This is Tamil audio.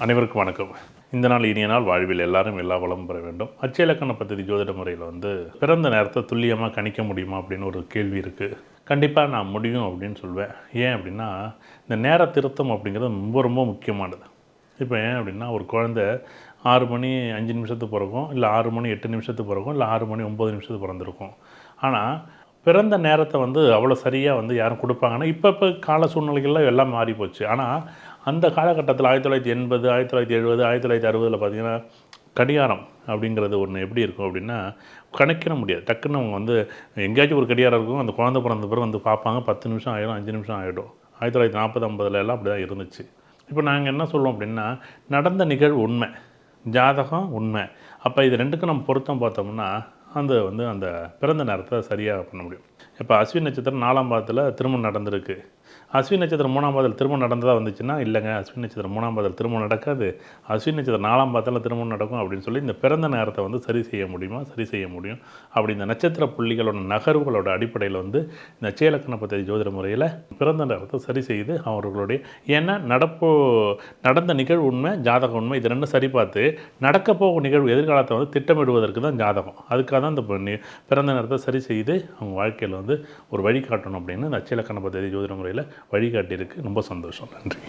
அனைவருக்கும் வணக்கம். இந்த நாள் இனிய நாள் வாழ்வில் எல்லாரும் எல்லா வளமும் பெற வேண்டும். அச்சயலக்கண பദ്ധதி ஜோதிட முறையில் வந்து பிறந்த நேரத்தை துல்லியமாக கணிக்க முடியுமா அப்படின்னு ஒரு கேள்வி இருக்குது கண்டிப்பாக நான் முடியும் அப்படின்னு சொல்வேன். ஏன் அப்படின்னா இந்த நேர திருத்தம் அப்படிங்கிறது ரொம்ப ரொம்ப முக்கியமானது. இப்போ ஏன் அப்படின்னா ஒரு குழந்தை ஆறு மணி அஞ்சு நிமிஷத்துக்கு பிறக்கும் இல்லை ஆறு மணி எட்டு நிமிஷத்துக்கு பிறக்கும் இல்லை ஆறு மணி ஒம்பது நிமிஷத்துக்கு பிறந்திருக்கும். ஆனால் பிறந்த நேரத்தை வந்து அவ்வளோ சரியாக வந்து யாரும் கொடுப்பாங்கன்னா இப்போ இப்போ கால சூழ்நிலைகள்லாம் எல்லாம் மாறி போச்சு ஆனால் அந்த காலகட்டத்தில் ஆயிரத்தி தொள்ளாயிரத்தி எண்பது ஆயிரத்தி தொள்ளாயிரத்தி எழுபது ஆயிரத்தி தொள்ளாயிரத்தி அறுபதில் பார்த்தீங்கன்னா கடிகாரம் அப்படிங்கிறது ஒன்று எப்படி இருக்கும் அப்படின்னா கணக்கிட முடியாது. டக்குன்னு அவங்க வந்து எங்கேயாச்சும் ஒரு கடிகாரம் இருக்கும் அந்த குழந்தை பிறந்த பிறகு வந்து பார்ப்பாங்க பத்து நிமிஷம் ஆகிடும் அஞ்சு நிமிஷம் ஆகிடும் ஆயிரத்தி தொள்ளாயிரத்தி நாற்பது ஐம்பதுல எல்லாம் அப்படி தான் இருந்துச்சு. இப்போ நாங்கள் என்ன சொல்லுவோம் அப்படின்னா நடந்த நிகழ்வு உண்மை ஜாதகம் உண்மை. அப்போ இது ரெண்டுக்கும் நம்ம பொருத்தம் பார்த்தோம்னா அந்த வந்து அந்த பிறந்த நேரத்தை சரியாக பண்ண முடியும். இப்போ அஸ்வின் நட்சத்திரம் நாலாம் பாதத்தில் திருமணம் நடந்திருக்கு. அஸ்வின் நட்சத்திரம் மூணாம் பாதத்தில் திருமணம் நடந்ததாக வந்துச்சுன்னா இல்லைங்க. அஸ்வின் நட்சத்திரம் மூணாம் பாதத்தில் திருமணம் நடக்காது. அஸ்வின் நட்சத்திரம் நாலாம் பாதத்தில் திருமணம் நடக்கும் அப்படின்னு சொல்லி இந்த பிறந்த நேரத்தை வந்து சரி செய்ய முடியுமா? சரி செய்ய முடியும். அப்படி இந்த நட்சத்திர புள்ளிகளோட நகர்வுகளோட அடிப்படையில் வந்து இந்த சேலக்கண பத்திரி ஜோதிட முறையில் பிறந்த நேரத்தை சரி செய்து அவர்களுடைய ஏன்னா நடப்பு நடந்த நிகழ்வு உண்மை ஜாதகம் உண்மை இது ரெண்டும் சரி பார்த்து நடக்க நிகழ்வு எதிர்காலத்தை வந்து திட்டமிடுவதற்கு தான் ஜாதகம். அதுக்காக தான் இந்த பிறந்த நேரத்தை சரி செய்து அவங்க வாழ்க்கையில் வந்து ஒரு வழிகாட்டணும் அப்படின்னு இந்த அச்சலக்கண பத்திரி ஜோதிட முறையில் வழிகாட்டியிருக்கு ரொம்ப சந்தோஷம். நன்றி.